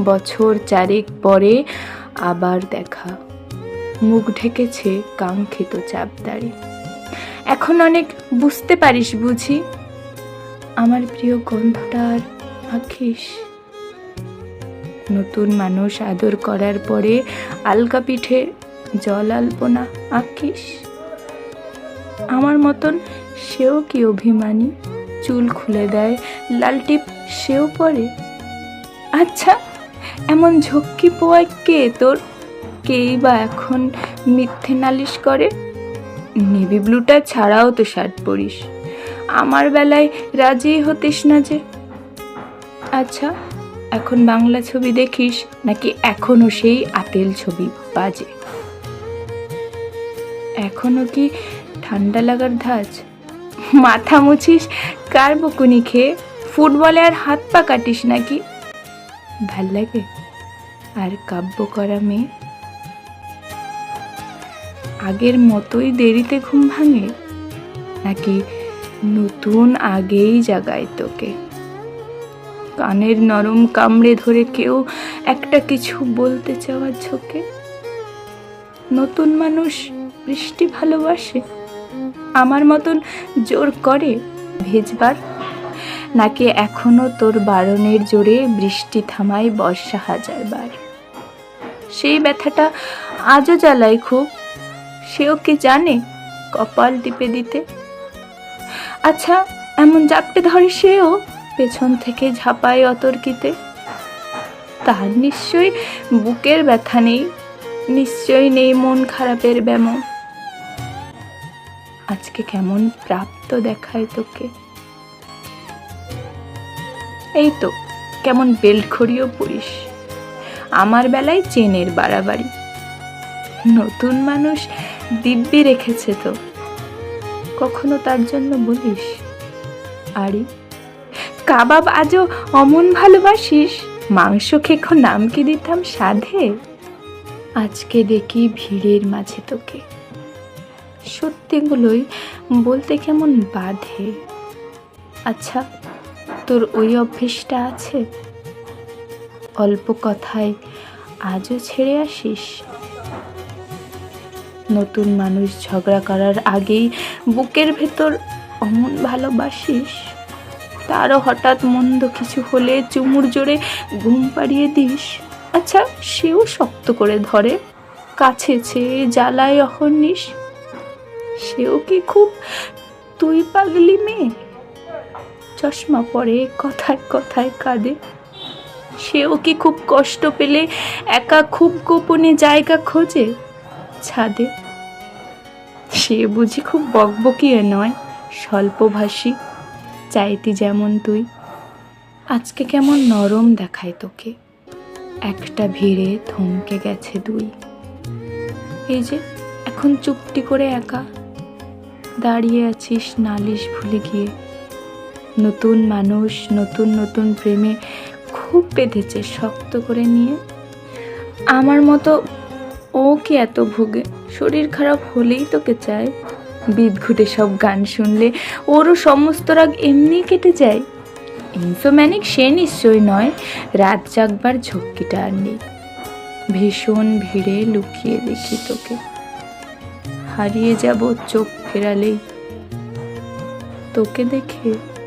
বছর চারেক পরে আবার দেখা। মুখ ঢেকেছে কাঙ্ক্ষিত চাপদারি। এখন অনেক বুঝতে পারিস বুঝি। আমার প্রিয় গন্ধটা আর নতুন মানুষ আদর করার পরে আলকা পিঠে জল আলপনা আঁকিস। আমার মতন সেও কি অভিমানী? চুল খুলে দেয়, লাল টিপ সেও পরে। আচ্ছা এমন ঝক্কি পোয়ায় কে? তোর কেই বা এখন মিথ্যে নালিশ করে? নেভি ব্লুটা ছাড়াও তো শার্ট পরিস। আমার বেলায় রাজি হতিস না যে। আচ্ছা এখন বাংলা ছবি দেখিস, নাকি এখনও সেই আতেল ছবি বাজে? এখনও কি ঠান্ডা লাগার ধাজ মাথা মুছিস, কার বকুনি খেয়ে? ফুটবলে আর হাত পা কাটিস নাকি? ভালো লাগে? আর কাব্য করা মেয়ে? আগের মতোই দেরিতে ঘুম ভাঙে? নাকি নতুন আগেই জাগায় তোকে? কানের নরম কামড়ে ধরে কেউ একটা কিছু বলতে চাওয়ার ঝোঁকে? নতুন মানুষ বৃষ্টি ভালোবাসে? আমার মতন জোর করে? ভেজবার নাকি এখনও তোর বারণের জোরে বৃষ্টি থামায় বর্ষা হাজারবার সেই ব্যথাটা আজও জ্বালায় খুব। সেও কি জানে কপাল টিপে দিতে? আচ্ছা এমন জাপটে ধরে সেও পেছন থেকে ঝাঁপায় অতর্কিতে? তার নিশ্চয়ই বুকের ব্যথা নেই, নিশ্চয়ই নেই মন খারাপের ব্যামো। আজকে কেমন প্রাপ্ত দেখায় তোকে? এই তো, কেমন বেল্ট ঘড়িও পরিস আমার বেলায় চেনের বাড়াবাড়ি। নতুন মানুষ দিব্যি রেখেছে তো। কখনো তার জন্য বলিস? আরে, কাবাব আজও অমন ভালোবাসিস? মাংস খেখো, নাম কি দিতাম সাধে? আজকে দেখি ভিড়ের মাঝে তোকে। সত্যিগুলোই বলতে কেমন বাধে। আচ্ছা তোর ওই অভ্যেসটা আছে? অল্প কথায় আজও ছেড়ে আসিস? নতুন মানুষ ঝগড়া করার আগেই বুকের ভেতর অমন ভালোবাসিস? তারও হঠাৎ মন্দ কিছু হলে চুমুর জোরে ঘুম পাড়িয়ে দিস। আচ্ছা সেও শক্ত করে ধরে। কাছে চেয়ে জ্বালায় অহর্নিশ। সেও কি খুব তুই পাগলি মেয়ে? চশমা পরে কথায় কথায় কাঁদে। সেও কি খুব কষ্ট পেলে একা খুব গোপনে জায়গা খোঁজে? ছাদে। সে বুঝি খুব বকবকিয়ে নয়, স্বল্পভাষী। চাইতি যেমন তুই। আজকে কেমন নরম দেখায় তোকে। একটা ভিড়ে থমকে গেছে দুই। এই যে, এখন চুপটি করে একা। দাঁড়িয়ে আছিস নালিশ ভুলে গিয়ে। নতুন মানুষ, নতুন নতুন প্রেমে খুব বেঁধেছে, শক্ত করে নিয়ে। আমার মতো ও কি এত ভোগে? শরীর খারাপ হলেই তোকে চায়। বিদঘুটে সব গান শুনলে ওরও সমস্ত রাগ এমনি কেটে যায়। ইনসোম্যানিক সে নিশ্চয় নয়, রাত জাগবার ঝক্কিটা আর নেই। ভীষণ ভিড়ে লুকিয়ে দেখি তোকে। হারিয়ে যাব চোখ ফেরালেই। তোকে দেখে